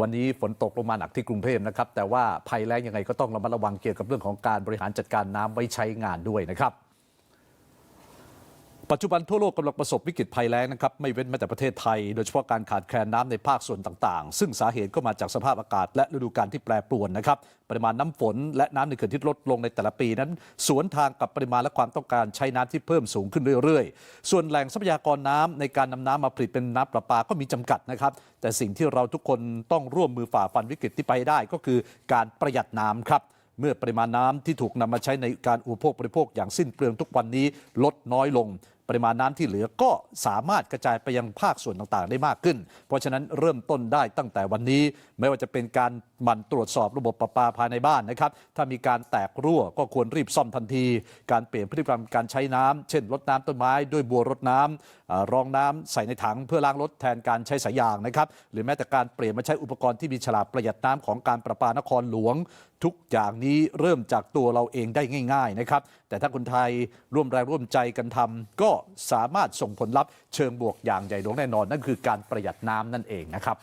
วันนี้ฝนตกลงมาหนักที่กรุงเทพนะครับ แต่ว่าภัยแล้งยังไงก็ต้องระมัดระวังเกี่ยวกับเรื่องของการบริหารจัดการน้ำไว้ใช้งานด้วยนะครับ ปัจจุบันทั่วโลกกำลังประสบวิกฤตภัยแล้งนะครับไม่เว้นแม้แต่ประเทศไทย โดยเฉพาะการขาดแคลนน้ำในภาคส่วนต่างๆ ซึ่งสาเหตุก็มาจากสภาพอากาศและฤดูกาลที่แปรปรวนนะครับปริมาณน้ำฝนและน้ำในเขื่อนที่ลดลงในแต่ละปีนั้น สวนทางกับปริมาณและความต้องการใช้น้ำที่เพิ่มสูงขึ้นเรื่อยๆ ส่วนแหล่งทรัพยากรน้ำในการนำน้ำมาผลิตเป็นน้ำประปาก็มีจำกัดนะครับแต่สิ่งที่เราทุกคนต้องร่วมมือฝ่าฟันวิกฤตที่ไปได้ ก็คือการประหยัดน้ำครับเมื่อปริมาณน้ำที่ถูกนำมาใช้ในการอุปโภคบริโภคอย่างสิ้นเปลืองทุกวันนี้ลดน้อยลง ริมาณน้ำที่เหลือก็สามารถกระจายไปยังภาคส่วนต่างๆ ได้มากขึ้น เพราะฉะนั้นเริ่มต้นได้ตั้งแต่วันนี้ ไม่ว่าจะเป็นการหมั่นตรวจสอบระบบประปาภายในบ้านนะครับ ถ้ามีการแตกรั่วก็ควรรีบซ่อมทันที การเปลี่ยนพฤติกรรมการใช้น้ำเช่นรดน้ำต้นไม้ด้วยบัวรดน้ำอ่ารองน้ำใส่ในถังเพื่อล้างรถแทนการใช้สายยางนะครับ หรือแม้แต่การเปลี่ยนมาใช้อุปกรณ์ที่มีฉลากประหยัดน้ำของการประปานครหลวง ทุกอย่างนี้เริ่มจากตัวเราเองได้ง่าย ๆ นะครับ แต่ถ้าคนไทยร่วมแรงร่วมใจกันทำก็สามารถส่งผลลัพธ์เชิงบวกอย่างใหญ่หลวงแน่นอน นั่นคือการประหยัดน้ำนั่นเองนะครับ